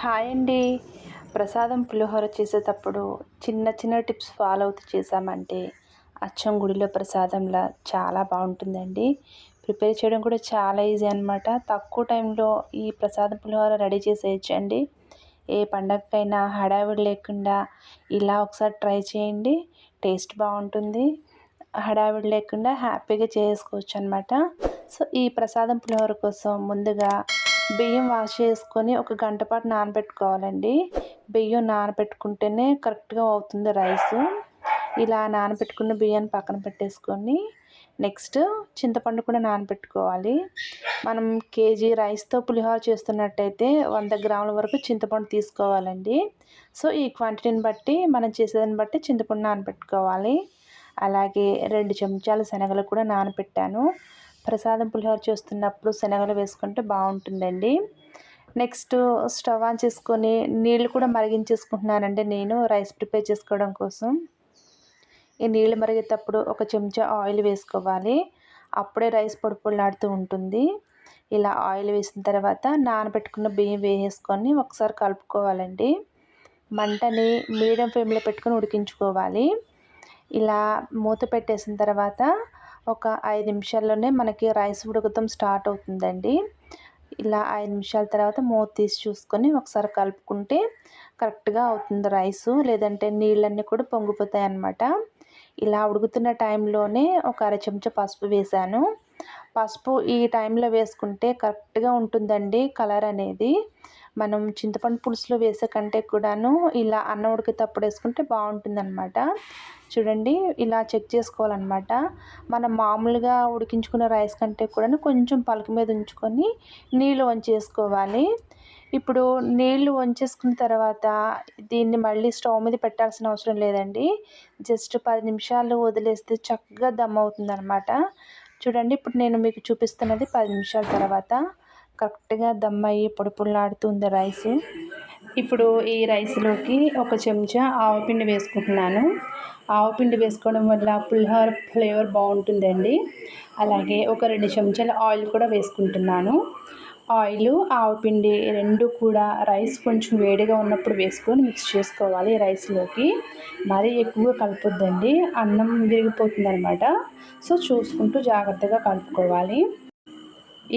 Hi అండి. ప్రసాదం పులిహోర చేసేటప్పుడు చిన్న చిన్న టిప్స్ ఫాలో అవుతూ చేసామంటే అచ్చం గుడిలో ప్రసాదంలా చాలా బాగుంటుందండి. ప్రిపేర్ చేయడం కూడా చాలా ఈజీ అనమాట తక్కువ టైంలో ఈ ప్రసాదం పులిహోర రెడీ చేసేయచ్చండి. ఏ పండగకైనా హడావిడి లేకుండా ఇలా ఒకసారి ట్రై చేయండి. టేస్ట్ బాగుంటుంది. హడావిడి లేకుండా హ్యాపీగా చేసుకోవచ్చు అనమాట సో ఈ ప్రసాదం పులిహోర కోసం ముందుగా బియ్యం వాష్ చేసుకొని ఒక గంట పాటు నానబెట్టుకోవాలండి. బియ్యం నానబెట్టుకుంటేనే కరెక్ట్గా అవుతుంది రైస్. ఇలా నానబెట్టుకున్న బియ్యాన్ని పక్కన పెట్టేసుకొని నెక్స్ట్ చింతపండు కూడా నానబెట్టుకోవాలి. మనం కేజీ రైస్తో పులిహోర చేస్తున్నట్టయితే వంద గ్రాముల వరకు చింతపండు తీసుకోవాలండి. సో ఈ క్వాంటిటీని బట్టి మనం చేసేదాన్ని బట్టి చింతపండు నానబెట్టుకోవాలి. అలాగే రెండు చెంచాల శనగలు కూడా నానబెట్టాను. ప్రసాదం పులిహోర చేస్తున్నప్పుడు శనగలు వేసుకుంటే బాగుంటుందండి. నెక్స్ట్ స్టవ్ ఆన్ చేసుకొని నీళ్ళు కూడా మరిగించేసుకుంటున్నానండి నేను రైస్ ప్రిపేర్ చేసుకోవడం కోసం. ఈ నీళ్ళు మరిగేటప్పుడు ఒక చెంచా ఆయిల్ వేసుకోవాలి. అప్పుడే రైస్ పొడి పొడిలాడుతూ ఉంటుంది. ఇలా ఆయిల్ వేసిన తర్వాత నానబెట్టుకున్న బియ్యం వేసేసుకొని ఒకసారి కలుపుకోవాలండి. మంటని మీడియం ఫ్లేమ్లో పెట్టుకొని ఉడికించుకోవాలి. ఇలా మూత పెట్టేసిన తర్వాత ఒక ఐదు నిమిషాల్లోనే మనకి రైస్ ఉడకటం స్టార్ట్ అవుతుందండి. ఇలా ఐదు నిమిషాల తర్వాత మూత తీసి చూసుకొని ఒకసారి కలుపుకుంటే కరెక్ట్గా అవుతుంది రైసు లేదంటే నీళ్ళన్నీ కూడా పొంగిపోతాయి అన్నమాట. ఇలా ఉడుకుతున్న టైంలోనే ఒక అర చెంచా పసుపు వేసాను పసుపు ఈ టైంలో వేసుకుంటే కరెక్ట్గా ఉంటుందండి కలర్ అనేది. మనం చింతపండు పులుసులో వేసే కంటే కూడాను ఇలా అన్నం ఉడికేటప్పుడు వేసుకుంటే బాగుంటుంది అనమాట చూడండి ఇలా చెక్ చేసుకోవాలన్నమాట. మనం మామూలుగా ఉడికించుకున్న రైస్ కంటే కూడా కొంచెం పలక మీద ఉంచుకొని నీళ్ళు వంచేసుకోవాలి. ఇప్పుడు నీళ్ళు వంచేసుకున్న తర్వాత దీన్ని మళ్ళీ స్టవ్ మీద పెట్టాల్సిన అవసరం లేదండి. జస్ట్ పది నిమిషాలు వదిలేస్తే చక్కగా దమ్ అవుతుంది చూడండి ఇప్పుడు నేను మీకు చూపిస్తున్నది పది నిమిషాల తర్వాత. కరెక్ట్గా దమ్ అయ్యి పొడి పొడిలాడుతుంది రైస్. ఇప్పుడు ఈ రైస్లోకి ఒక చెంచా ఆవపిండి వేసుకుంటున్నాను. ఆవపిండి వేసుకోవడం వల్ల పులిహోర ఫ్లేవర్ బాగుంటుందండి. అలాగే ఒక రెండు చెంచాల ఆయిల్ కూడా వేసుకుంటున్నాను. ఆయిల్ ఆవపిండి రెండు కూడా రైస్ కొంచెం వేడిగా ఉన్నప్పుడు వేసుకొని మిక్స్ చేసుకోవాలి రైస్లోకి. మరీ ఎక్కువగా కలపొద్దండి. అన్నం విరిగిపోతుంది అనమాట సో చూసుకుంటూ జాగ్రత్తగా కలుపుకోవాలి.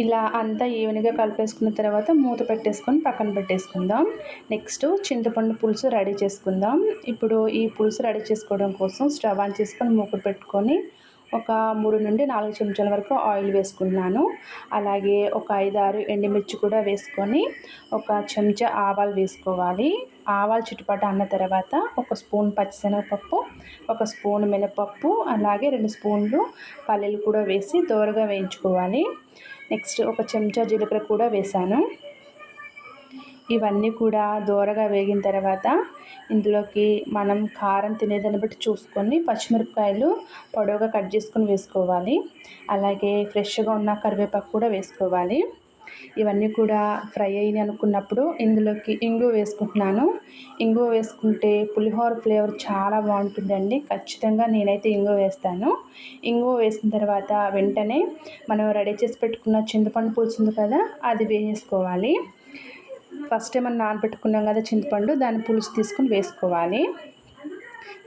ఇలా అంతా ఈవెన్గా కలిపేసుకున్న తర్వాత మూత పెట్టేసుకొని పక్కన పెట్టేసుకుందాం. నెక్స్ట్ చింతపండు పులుసు రెడీ చేసుకుందాం. ఇప్పుడు ఈ పులుసు రెడీ చేసుకోవడం కోసం స్టవ్ ఆన్ చేసుకొని మూకుడు పెట్టుకొని ఒక మూడు నుండి నాలుగు చెంచాల వరకు ఆయిల్ వేసుకున్నాను. అలాగే ఒక ఐదారు ఎండుమిర్చి కూడా వేసుకొని ఒక చెంచా ఆవాలు వేసుకోవాలి. ఆవాలు చుట్టుపట్టు అన్న తర్వాత ఒక స్పూన్ పచ్చిశనగపప్పు ఒక స్పూన్ మినపప్పు అలాగే రెండు స్పూన్లు పల్లీలు కూడా వేసి దోరగా వేయించుకోవాలి. నెక్స్ట్ ఒక చెంచా జీలకర్ర కూడా వేసాను ఇవన్నీ కూడా దోరగా వేగిన తర్వాత ఇందులోకి మనం కారం తినేదాన్ని బట్టి చూసుకొని పచ్చిమిరపకాయలు పొడవుగా కట్ చేసుకొని వేసుకోవాలి. అలాగే ఫ్రెష్గా ఉన్న కరివేపాకు కూడా వేసుకోవాలి. ఇవన్నీ కూడా ఫ్రై అయ్యి అనుకున్నప్పుడు ఇందులోకి ఇంగు వేసుకుంటున్నాను. ఇంగు వేసుకుంటే పులిహోర ఫ్లేవర్ చాలా బాగుంటుందండి. ఖచ్చితంగా నేనైతే ఇంగు వేస్తాను. ఇంగు వేసిన తర్వాత వెంటనే మనం రెడీ చేసి పెట్టుకున్న చింతపండు పులుసు ఉంది కదా అది వేసేసుకోవాలి. ఫస్ట్ మనం నానబెట్టుకున్నాం కదా చింతపండు దాని పులుసు తీసుకుని వేసుకోవాలి.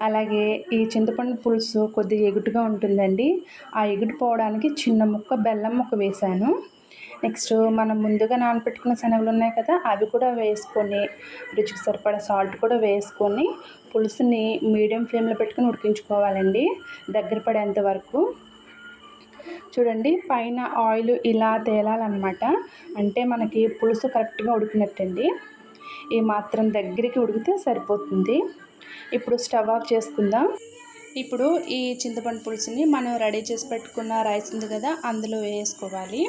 అలాగే ఈ చింతపండు పులుసు కొద్దిగా ఎగుటుగా ఉంటుందండి. ఆ ఎగుటు పోవడానికి చిన్న ముక్క బెల్లం ముక్క వేసాను నెక్స్ట్ మనం ముందుగా నానబెట్టుకున్న శనగలు ఉన్నాయి కదా అవి కూడా వేసుకొని రుచికి సరిపడా సాల్ట్ కూడా వేసుకొని పులుసుని మీడియం ఫ్లేమ్లో పెట్టుకొని ఉడికించుకోవాలండి దగ్గర పడేంత వరకు. చూడండి పైన ఆయిల్ ఇలా తేలాలన్నమాట. అంటే మనకి పులుసు కరెక్ట్గా ఉడికినట్టండి. ఈ మాత్రం దగ్గరికి ఉడికితే సరిపోతుంది. ఇప్పుడు స్టవ్ ఆఫ్ చేసుకుందాం. ఇప్పుడు ఈ చింతపండు పులుసుని మనం రెడీ చేసి పెట్టుకున్న రైస్ ఉంది కదా అందులో వేసుకోవాలి.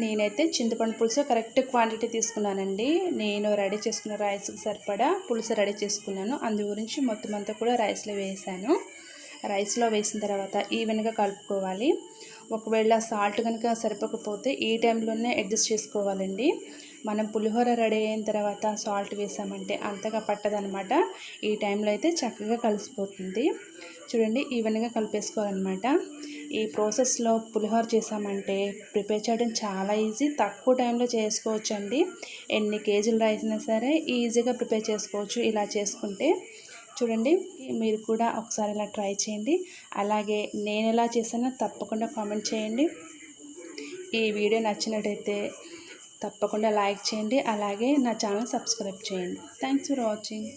నేనైతే చింతపండు పులుసు కరెక్ట్ క్వాంటిటీ తీసుకున్నానండి. నేను రెడీ చేసుకున్న రైస్కి సరిపడా పులుసు రెడీ చేసుకున్నాను. అందు గురించి మొత్తం అంతా కూడా రైస్లో వేసాను. రైస్లో వేసిన తర్వాత ఈవెన్గా కలుపుకోవాలి. ఒకవేళ సాల్ట్ కనుక సరిపోకపోతే ఈ టైంలోనే అడ్జస్ట్ చేసుకోవాలండి. మనం పులిహోర రెడీ అయిన తర్వాత సాల్ట్ వేసామంటే అంతగా పట్టదనమాట. ఈ టైంలో అయితే చక్కగా కలిసిపోతుంది. చూడండి ఈవెన్గా కలిపేసుకోవాలన్నమాట. ఈ ప్రాసెస్లో పులిహోర చేసామంటే ప్రిపేర్ చేయడం చాలా ఈజీ. తక్కువ టైంలో చేసుకోవచ్చు అండి ఎన్ని కేజీలు రైస్ అయినా సరే ఈజీగా ప్రిపేర్ చేసుకోవచ్చు. ఇలా చేసుకుంటే చూడండి మీరు కూడా ఒకసారి ఇలా ట్రై చేయండి. అలాగే నేను ఎలా చేసానో తప్పకుండా కామెంట్ చేయండి. ఈ వీడియో నచ్చినట్టయితే తప్పకుండా లైక్ చేయండి. అలాగే నా ఛానల్ సబ్స్క్రైబ్ చేయండి. Thanks for watching.